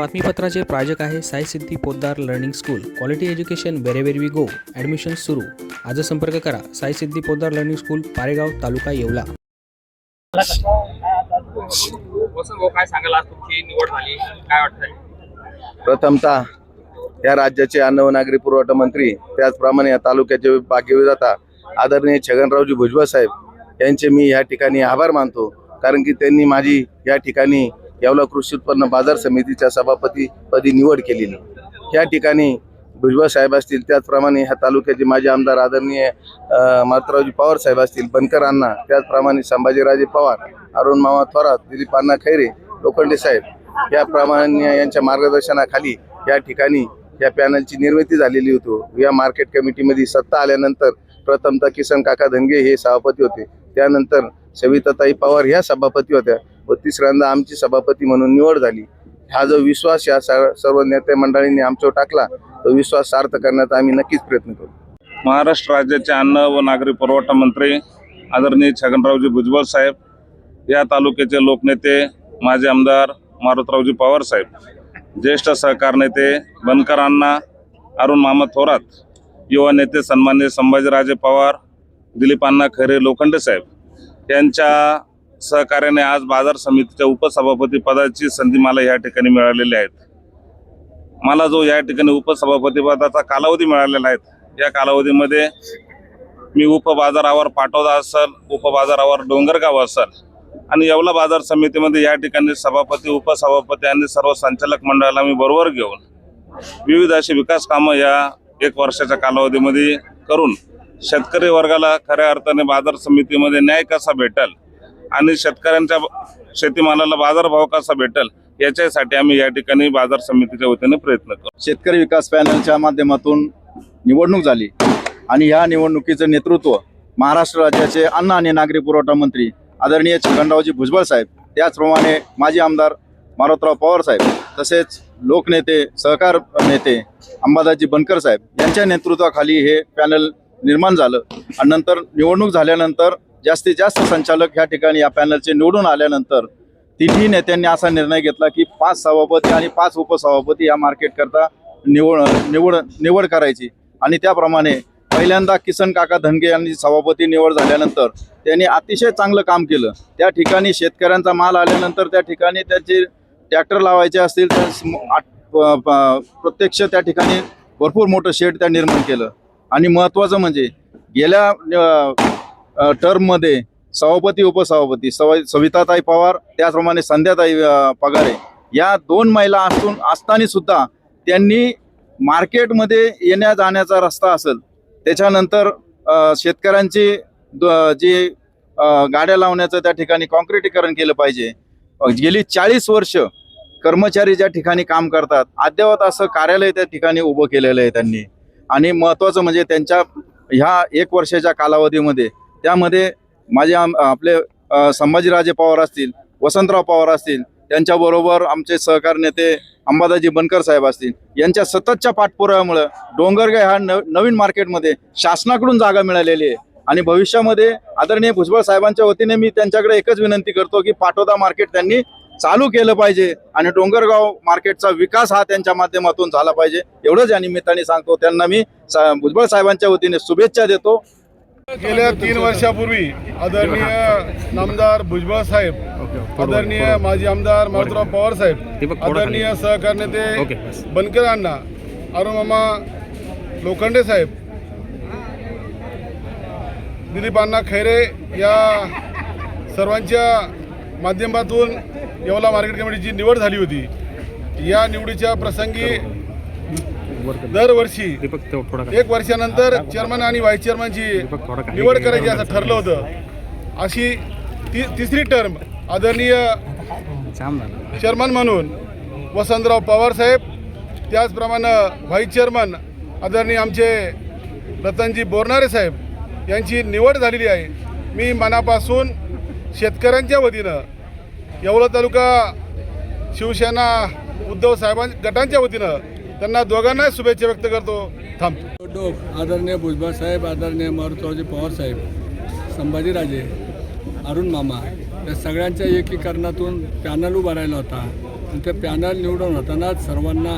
बातमीपत्राचे प्रायोजक आहे Sai Siddhi Poddar learning school. Quality education wherever we go admission सुरू. आज संपर्क करा. Sai Siddhi Poddar learning school Paregaon taluka Yeola. काय सांगाल आज तुमची निवड झाली काय वाटतंय प्रथमतः या राज्याचे अन्न व नागरी पुरवठा मंत्री त्याचप्रमाणे या तालुक्याचे भाग्यविधाता आदरणीय छगनरावजी भुजबळ साहेब यांचे मी या ठिकाणी आभार मानतो कारण की त्यांनी माझी या ठिकाणी यावला कृषी उत्पन्न बाजार समितीच्या सभापती पदी निवड केलेली. या ठिकाणी भुजबळ साहेब असतील त्याचप्रमाणे ह्या तालुक्याचे माजी आमदार आदरणीय मारुतरावजी पवार साहेब असतील बनकर अण्णा त्याचप्रमाणे संभाजीराजे पवार अरुण मामा थोरात दिलीप अण्णा खैरे लोखंडे साहेब याप्रमाणे यांच्या मार्गदर्शनाखाली या ठिकाणी या पॅनलची निर्मिती झालेली होती. या मार्केट कमिटीमध्ये सत्ता आल्यानंतर प्रथमतः किसन काका धनगे हे सभापती होते. त्यानंतर सविताताई पवार ह्या सभापती होत्या. व तिसऱ्यांदा आमची सभापती म्हणून निवड झाली. हा जो विश्वास या स- सर्व नेते मंडळींनी आमच्यावर टाकला तो विश्वास सार्थ करण्याचा आम्ही नक्कीच प्रयत्न करू. महाराष्ट्र राज्याचे अन्न व नागरी पुरवठा मंत्री आदरणीय छगनरावजी भुजबळ साहेब या तालुक्याचे लोकनेते माजी आमदार मारुतरावजी पवार साहेब ज्येष्ठ सहकार नेते बनकर अण्णा अरुण मामा थोरात युवा नेते सन्मान्य संभाजीराजे पवार दिलीप अण्णा खरे लोखंडे साहेब यांच्या सहकार्याने आज बाजार समितीच्या उपसभापती पदाची संधी मला या ठिकाणी मिळालेली आहेत. मला जो या ठिकाणी उपसभापती पदाचा कालावधी मिळालेला आहे या कालावधीमध्ये मी उपबाजारावर पाटोदा असल उपबाजारावर डोंगरगाव असल आणि येवला बाजार समितीमध्ये या ठिकाणी सभापती उपसभापती आणि सर्व संचालक मंडळाला मी बरोबर घेऊन विविध अशी विकास कामं या एक वर्षाच्या कालावधीमध्ये करून शेतकरी वर्गाला खऱ्या अर्थाने बाजार समितीमध्ये न्याय कसा भेटल आणि शेतकऱ्यांच्या शेतीमालाला बाजारभाव कसा भेटेल याच्यासाठी आम्ही या ठिकाणी बाजार समितीच्या वतीने प्रयत्न करू शेतकरी विकास पॅनलच्या माध्यमातून निवडणूक झाली आणि ह्या निवडणुकीचं नेतृत्व महाराष्ट्र राज्याचे अन्न आणि नागरी पुरवठा मंत्री आदरणीय छगनरावजी भुजबळ साहेब त्याचप्रमाणे माजी आमदार मारोतराव पवार साहेब तसेच लोकनेते सहकार नेते अंबादाजी बनकर साहेब यांच्या नेतृत्वाखाली हे पॅनल निर्माण झालं. आणि नंतर निवडणूक झाल्यानंतर जास्तीत जास्त संचालक ह्या ठिकाणी या पॅनलचे निवडून आल्यानंतर तिन्ही नेत्यांनी असा निर्णय घेतला की पाच सभापती आणि पाच उपसभापती या मार्केटकरता निवड निवड निवड करायची. आणि त्याप्रमाणे पहिल्यांदा किसन काका धनगे यांनी सभापती निवड झाल्यानंतर त्यांनी अतिशय चांगलं काम केलं. त्या ठिकाणी शेतकऱ्यांचा माल आल्यानंतर त्या ठिकाणी त्याचे ट्रॅक्टर लावायचे असतील तर प्रत्यक्ष त्या ठिकाणी भरपूर मोठं शेड त्या निर्माण केलं. आणि महत्त्वाचं म्हणजे गेल्या टर्ममध्ये सभापती उपसभापती सव सविताताई पवार त्याचप्रमाणे संध्याताई पगारे या दोन महिला असून असताना सुद्धा त्यांनी मार्केटमध्ये येण्या जाण्याचा रस्ता असेल त्याच्यानंतर शेतकऱ्यांची द- जी गाड्या लावण्याचं त्या ठिकाणी कॉन्क्रिटीकरण केलं पाहिजे. गेली चाळीस वर्ष कर्मचारी ज्या ठिकाणी काम करतात अद्यावत असं कार्यालय त्या ठिकाणी उभं केलेलं आहे त्यांनी. आणि महत्त्वाचं म्हणजे त्यांच्या ह्या एक वर्षाच्या कालावधीमध्ये त्यामध्ये माझे आम आपले संभाजीराजे पवार असतील वसंतराव पवार असतील त्यांच्याबरोबर आमचे सहकार नेते अंबादाजी बनकर साहेब असतील यांच्या सततच्या पाठपुराव्यामुळं डोंगरगाव ह्या न नवीन मार्केटमध्ये शासनाकडून जागा मिळालेली आहे. आणि भविष्यामध्ये आदरणीय भुजबळ साहेबांच्या वतीने मी त्यांच्याकडे एकच विनंती करतो की पाटोदा मार्केट त्यांनी चालू केलं पाहिजे आणि डोंगरगाव मार्केटचा विकास हा त्यांच्या माध्यमातून झाला पाहिजे. एवढंच या निमित्ताने सांगतो. त्यांना मी सा- भुजबळ साहेबांच्या वतीने शुभेच्छा देतो. गेल्या तीन वर्षापूर्वी आदरणीय नामदार भुजबळ साहेब आदरणीय माजी आमदार मारुतराव पवार साहेब आदरणीय सहकार नेते बनकर अण्णा अरुण मामा लोखंडे साहेब दिलीप अण्णा खैरे या सर्वांच्या माध्यमातून येवला मार्केट कमिटीची निवड झाली होती. या निवडीच्या प्रसंगी दरवर्षी एक वर्षानंतर चेअरमन आणि व्हाईस चेअरमनची निवड करायची असं ठरलं होतं. अशी ती तिसरी टर्म आदरणीय चेअरमन म्हणून वसंतराव पवार साहेब त्याचप्रमाणे व्हाईस चेअरमन आदरणीय आमचे रतनजी बोरनारे साहेब यांची निवड झालेली आहे. मी मनापासून शेतकऱ्यांच्या वतीनं येवला तालुका शिवसेना उद्धव साहेबां गटांच्या वतीनं त्यांना दोघांना शुभेच्छा व्यक्त करतो. थांबतो डोक आदरणीय भुजबळ साहेब आदरणीय मारुतरावजी पवार साहेब संभाजीराजे अरुण मामा या सगळ्यांच्या एकीकरणातून पॅनल उभा राहिला होता. आणि त्या पॅनल निवडून होतानाच सर्वांना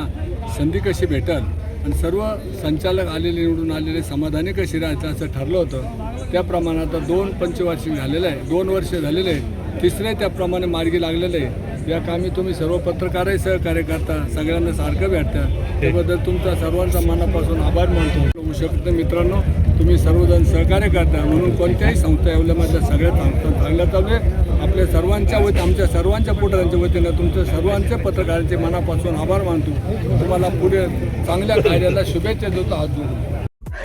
संधी कशी भेटल आणि सर्व संचालक आलेले निवडून आलेले समाधानी कशी राहायचं असं ठरलं होतं. त्याप्रमाणे आता दोन पंचवार्षिक झालेलं आहे. दोन वर्ष झालेले आहे तिसरे त्याप्रमाणे मार्गी लागलेले आहे. या कामी तुम्ही सर्व पत्रकारही सहकार्य करता सगळ्यांना सारखं भेटता. त्याबद्दल तुमचा सर्वांचा मनापासून आभार मानतो. होऊ शकत मित्रांनो तुम्ही सर्वजण सहकार्य करता. म्हणून कोणत्याही संस्था यावल्यामधल्या सगळ्या संस्था चांगल्या चालू आहे आपल्या सर्वांच्या वती आमच्या सर्वांच्या पुढाऱ्यांच्या वतीनं तुमच्या सर्वांच्या पत्रकारांचे मनापासून आभार मानतो. तुम्हाला पुढे चांगल्या कार्याला शुभेच्छा देतो. हात जोडून.